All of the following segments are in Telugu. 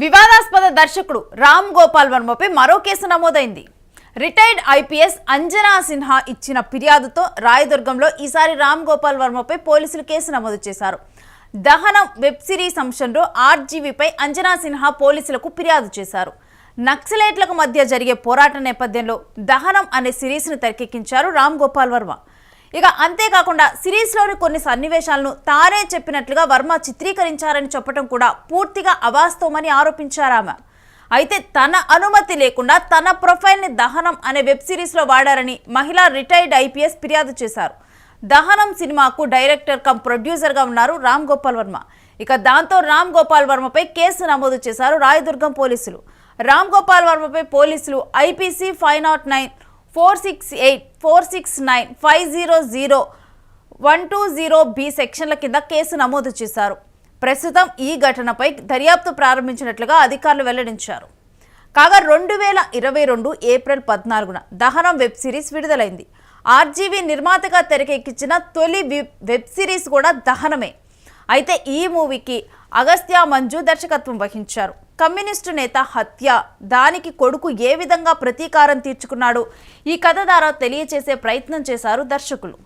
వివాదాస్పద దర్శకుడు రామ్ గోపాల్ వర్మపై మరో కేసు నమోదైంది. రిటైర్డ్ ఐపీఎస్ అంజనా సిన్హా ఇచ్చిన ఫిర్యాదుతో రాయదుర్గంలో ఈసారి రామ్ గోపాల్ వర్మపై పోలీసులు కేసు నమోదు చేశారు. దహనం వెబ్ సిరీస్ అంశంలో ఆర్జీవీపై అంజనా సిన్హా పోలీసులకు ఫిర్యాదు చేశారు. నక్సలైట్లకు మధ్య జరిగే పోరాట నేపథ్యంలో దహనం అనే సిరీస్ను తెరకెక్కించారు రామ్ గోపాల్ వర్మ. ఇక అంతేకాకుండా సిరీస్లోని కొన్ని సన్నివేశాలను తానే చెప్పినట్లుగా వర్మ చిత్రీకరించారని చెప్పడం కూడా పూర్తిగా అవాస్తవమని ఆరోపించారామె. అయితే తన అనుమతి లేకుండా తన ప్రొఫైల్ని దహనం అనే వెబ్ సిరీస్లో వాడారని మహిళా రిటైర్డ్ ఐపీఎస్ ఫిర్యాదు చేశారు. దహనం సినిమాకు డైరెక్టర్ కమ్ ప్రొడ్యూసర్గా ఉన్నారు రామ్ గోపాల్ వర్మ. ఇక దాంతో రామ్ గోపాల్ వర్మపై కేసు నమోదు చేశారు రాయదుర్గం పోలీసులు. రామ్ గోపాల్ వర్మపై పోలీసులు IPC five nought nine four six eight four six nine five zero zero one two zero B సెక్షన్ల కింద కేసు నమోదు చేశారు. ప్రస్తుతం ఈ ఘటనపై దర్యాప్తు ప్రారంభించినట్లుగా అధికారులు వెల్లడించారు. కాగా రెండు వేల ఇరవై రెండు ఏప్రిల్ పద్నాలుగున దహనం వెబ్ సిరీస్ విడుదలైంది. ఆర్జీవీ నిర్మాతగా తెరకెక్కించిన తొలి వెబ్ సిరీస్ కూడా దహనమే. అయితే ఈ మూవీకి అగస్త్య మంజు దర్శకత్వం వహించారు. కమ్యూనిస్టు నేత హత్య దానికి కొడుకు ఏ విధంగా ప్రతీకారం తీర్చుకున్నాడు ఈ కథ ద్వారా తెలియచేసే ప్రయత్నం చేశారు దర్శకులు.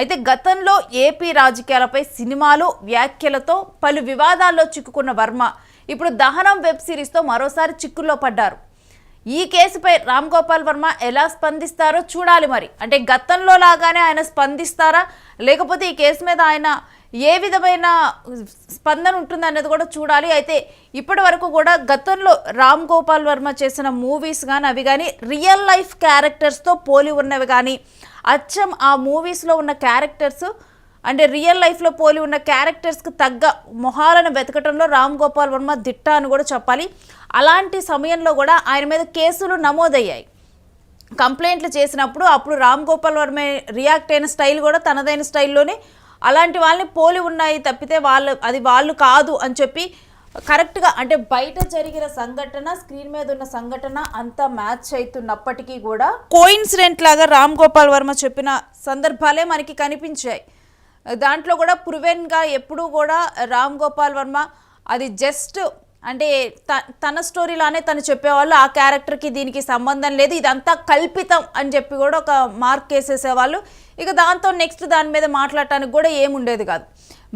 అయితే గతంలో ఏపీ రాజకీయాలపై సినిమాలు వ్యాఖ్యలతో పలు వివాదాల్లో చిక్కుకున్న వర్మ ఇప్పుడు దహనం వెబ్ సిరీస్తో మరోసారి చిక్కుల్లో పడ్డారు. ఈ కేసుపై రామ్ గోపాల్ వర్మ ఎలా స్పందిస్తారో చూడాలి మరి. అంటే గతంలో లాగానే ఆయన స్పందిస్తారా? లేకపోతే ఈ కేసు మీద ఆయన ఏ విధమైన స్పందన ఉంటుంది అనేది కూడా చూడాలి. అయితే ఇప్పటి వరకు కూడా గతంలో రామ్ గోపాల్ వర్మ చేసిన మూవీస్ కానీ అవి కానీ రియల్ లైఫ్ క్యారెక్టర్స్తో పోలి ఉన్నవి కానీ అచ్చం ఆ మూవీస్లో ఉన్న క్యారెక్టర్స్ అంటే రియల్ లైఫ్లో పోలి ఉన్న క్యారెక్టర్స్కి తగ్గ మొహాలను వెతకటంలో రామ్ గోపాల్ వర్మ దిట్ట అని కూడా చెప్పాలి. అలాంటి సమయంలో కూడా ఆయన మీద కేసులు నమోదయ్యాయి. కంప్లైంట్లు చేసినప్పుడు అప్పుడు రామ్ గోపాల్ వర్మ రియాక్ట్ అయిన స్టైల్ కూడా తనదైన స్టైల్లోనే అలాంటి వాళ్ళని పోలి ఉన్నాయి తప్పితే వాళ్ళు అది వాళ్ళు కాదు అని చెప్పి కరెక్ట్గా అంటే బయట జరిగిన సంఘటన స్క్రీన్ మీద ఉన్న సంఘటన అంతా మ్యాచ్ అవుతున్నప్పటికీ కూడా కోయిన్సిడెంట్ లాగా రామ్ గోపాల్ వర్మ చెప్పిన సందర్భాలే మనకి కనిపించాయి. దాంట్లో కూడా ప్రూవెన్గా ఎప్పుడూ కూడా రామ్ గోపాల్ వర్మ అది జస్ట్ అంటే తన స్టోరీలానే తను చెప్పేవాళ్ళు ఆ క్యారెక్టర్కి దీనికి సంబంధం లేదు ఇదంతా కల్పితం అని చెప్పి కూడా ఒక మార్క్ వేసేసేవాళ్ళు. ఇక దాంతో నెక్స్ట్ దాని మీద మాట్లాడటానికి కూడా ఏముండేది కాదు.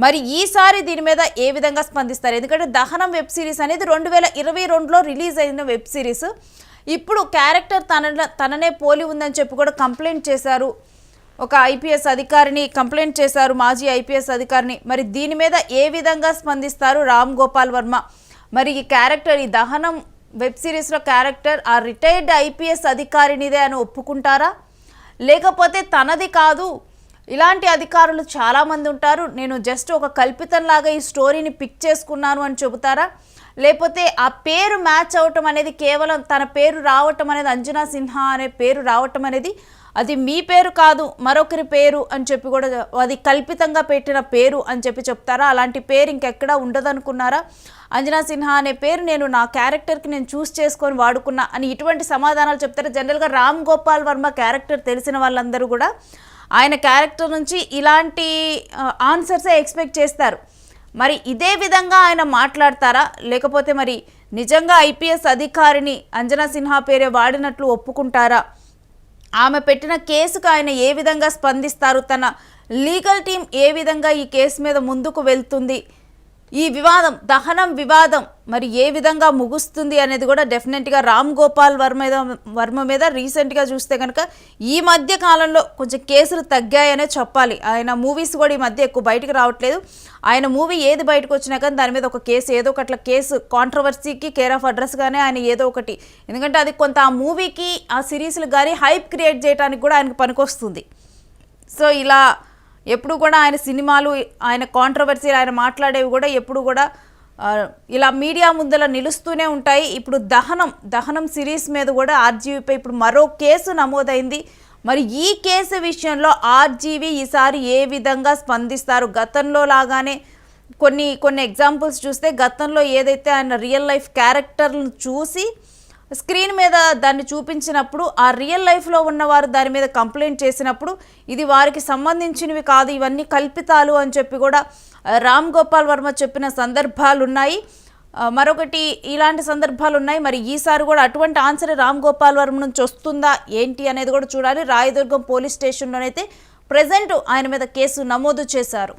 మరి ఈసారి దీని మీద ఏ విధంగా స్పందిస్తారు? ఎందుకంటే దహనం వెబ్ సిరీస్ అనేది రెండు వేల ఇరవై రెండులో రిలీజ్ అయిన వెబ్ సిరీస్ ఇప్పుడు క్యారెక్టర్ తన తననే పోలి ఉందని చెప్పి కూడా కంప్లైంట్ చేశారు. ఒక ఐపీఎస్ అధికారిని కంప్లైంట్ చేశారు మాజీ ఐపీఎస్ అధికారిని. మరి దీని మీద ఏ విధంగా స్పందిస్తారు రామ్ గోపాల్ వర్మ? మరి ఈ క్యారెక్టర్ ఈ దహనం వెబ్ సిరీస్లో క్యారెక్టర్ ఆ రిటైర్డ్ ఐపీఎస్ అధికారినిదే అని ఒప్పుకుంటారా? లేకపోతే తనది కాదు ఇలాంటి అధికారులు చాలామంది ఉంటారు. నేను జస్ట్ ఒక కల్పితంలాగా ఈ స్టోరీని పిక్ చేసుకున్నాను అని చెబుతారా? లేకపోతే ఆ పేరు మ్యాచ్ అవటం అనేది కేవలం తన పేరు రావటం అనేది అంజనా సిన్హా అనే పేరు రావటం అనేది అది మీ పేరు కాదు మరొకరి పేరు అని చెప్పి కూడా అది కల్పితంగా పెట్టిన పేరు అని చెప్పి చెప్తారా? అలాంటి పేరు ఇంకెక్కడా ఉండదనుకున్నారా? అంజనా సిన్హా అనే పేరు నేను నా క్యారెక్టర్కి నేను చూస్ చేసుకొని వాడుకున్నా అని ఇటువంటి సమాధానాలు చెప్తారు. జనరల్గా రామ్ గోపాల్ వర్మ క్యారెక్టర్ తెలిసిన వాళ్ళందరూ కూడా ఆయన క్యారెక్టర్ నుంచి ఇలాంటి ఆన్సర్సే ఎక్స్పెక్ట్ చేస్తారు. మరి ఇదే విధంగా ఆయన మాట్లాడతారా? లేకపోతే మరి నిజంగా ఐపీఎస్ అధికారిని అంజనా సిన్హా పేరే వాడినట్లు ఒప్పుకుంటారా? ఆమె పెట్టిన కేసుకు ఆయన ఏ విధంగా స్పందిస్తారు తన లీగల్ టీం ఏ విధంగా ఈ కేసు మీద ముందుకు వెళ్తుంది ఈ వివాదం దహనం వివాదం మరి ఏ విధంగా ముగుస్తుంది అనేది కూడా డెఫినెట్గా రామ్ గోపాల్ వర్మ మీద వర్మ మీద రీసెంట్గా చూస్తే కనుక ఈ మధ్య కాలంలో కొంచెం కేసులు తగ్గాయనే చెప్పాలి. ఆయన మూవీస్ కూడా ఈ మధ్య ఎక్కువ బయటకు రావట్లేదు. ఆయన మూవీ ఏది బయటకు వచ్చినా కానీ దాని మీద ఒక కేసు ఏదో ఒకట్ల కేసు కాంట్రవర్సీకి కేర్ ఆఫ్ అడ్రస్గానే ఆయన ఏదో ఒకటి. ఎందుకంటే అది కొంత ఆ మూవీకి ఆ సిరీస్లు కానీ హైప్ క్రియేట్ చేయడానికి కూడా ఆయనకు పనికొస్తుంది. సో ఇలా ఎప్పుడు కూడా ఆయన సినిమాలు ఆయన కాంట్రవర్సీలు ఆయన మాట్లాడేవి కూడా ఎప్పుడు కూడా ఇలా మీడియా ముందల నిలుస్తూనే ఉంటాయి. ఇప్పుడు దహనం దహనం సిరీస్ మీద కూడా ఆర్జీవీపై ఇప్పుడు మరో కేసు నమోదైంది. మరి ఈ కేసు విషయంలో ఆర్జీవీ ఈసారి ఏ విధంగా స్పందిస్తారు? గతంలో లాగానే కొన్ని కొన్ని ఎగ్జాంపుల్స్ చూస్తే గతంలో ఏదైతే ఆయన రియల్ లైఫ్ క్యారెక్టర్లను చూసి స్క్రీన్ మీద దాన్ని చూపించినప్పుడు ఆ రియల్ లైఫ్లో ఉన్నవారు దాని మీద కంప్లైంట్ చేసినప్పుడు ఇది వారికి సంబంధించినవి కాదు ఇవన్నీ కల్పితాలు అని చెప్పి కూడా రామ్ గోపాల్ వర్మ చెప్పిన సందర్భాలు ఉన్నాయి మరొకటి ఇలాంటి సందర్భాలు ఉన్నాయి మరి ఈసారి కూడా అటువంటి ఆన్సర్ రామ్ గోపాల్ వర్మ నుంచి వస్తుందా ఏంటి అనేది కూడా చూడాలి. రాయదుర్గం పోలీస్ స్టేషన్లోనైతే ప్రజెంట్ ఆయన మీద కేసు నమోదు చేశారు.